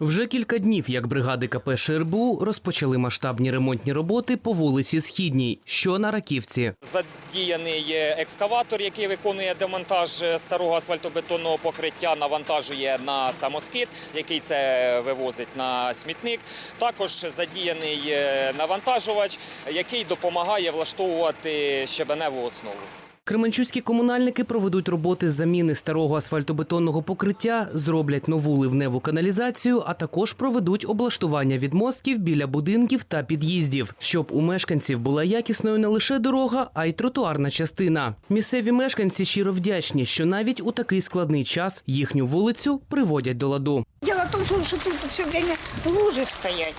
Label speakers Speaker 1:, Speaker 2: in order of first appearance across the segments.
Speaker 1: Вже кілька днів, як бригади КП ШРБУ розпочали масштабні ремонтні роботи по вулиці Східній, що на Раківці.
Speaker 2: Задіяний є екскаватор, який виконує демонтаж старого асфальтобетонного покриття, навантажує на самоскид, який це вивозить на смітник. Також задіяний е, навантажувач, який допомагає влаштовувати щебеневу основу.
Speaker 1: Кременчуцькі комунальники проведуть роботи з заміни старого асфальтобетонного покриття, зроблять нову ливневу каналізацію, а також проведуть облаштування відмостків біля будинків та під'їздів, щоб у мешканців була якісною не лише дорога, а й тротуарна частина. Місцеві мешканці щиро вдячні, що навіть у такий складний час їхню вулицю приводять до ладу.
Speaker 3: Дело в том, что, что тут все время лужи стоять.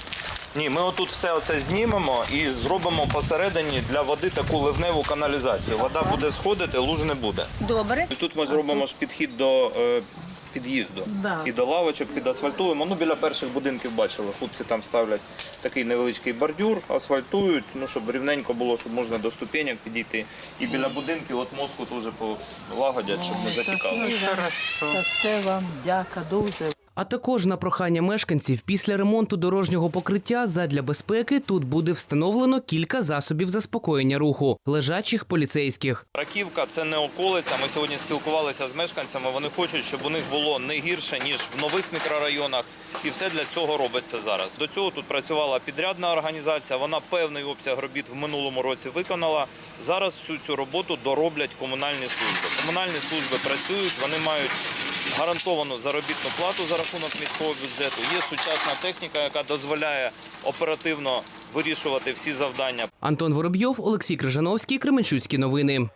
Speaker 4: Ні, ми отут все оце знімемо і зробимо посередині для води таку ливневу каналізацію. Вода буде сходити, луж не буде.
Speaker 3: Добре.
Speaker 4: І тут ми зробимо ж підхід до е, під'їзду. І до лавочок підасфальтуємо. Ну, біля перших будинків бачили. Хлопці там ставлять такий невеличкий бордюр, асфальтують, ну, щоб рівненько було, щоб можна до ступенек підійти. І біля будинків от мозку теж полагодять, щоб не затікало.
Speaker 5: Та це вам дяка дуже.
Speaker 1: А також на прохання мешканців після ремонту дорожнього покриття задля безпеки тут буде встановлено кілька засобів заспокоєння руху лежачих поліцейських.
Speaker 4: Раківка це не околиця. Ми сьогодні спілкувалися з мешканцями. Вони хочуть, щоб у них було не гірше ніж в нових мікрорайонах, і все для цього робиться зараз. До цього тут працювала підрядна організація. Вона певний обсяг робіт в минулому році виконала. Зараз всю цю роботу дороблять комунальні служби. Комунальні служби працюють, вони мають гарантовану заробітну плату за рахунок міського бюджету. Є сучасна техніка, яка дозволяє оперативно вирішувати всі завдання.
Speaker 1: Антон Воробйов, Олексій Крижановський, Кременчуцькі новини.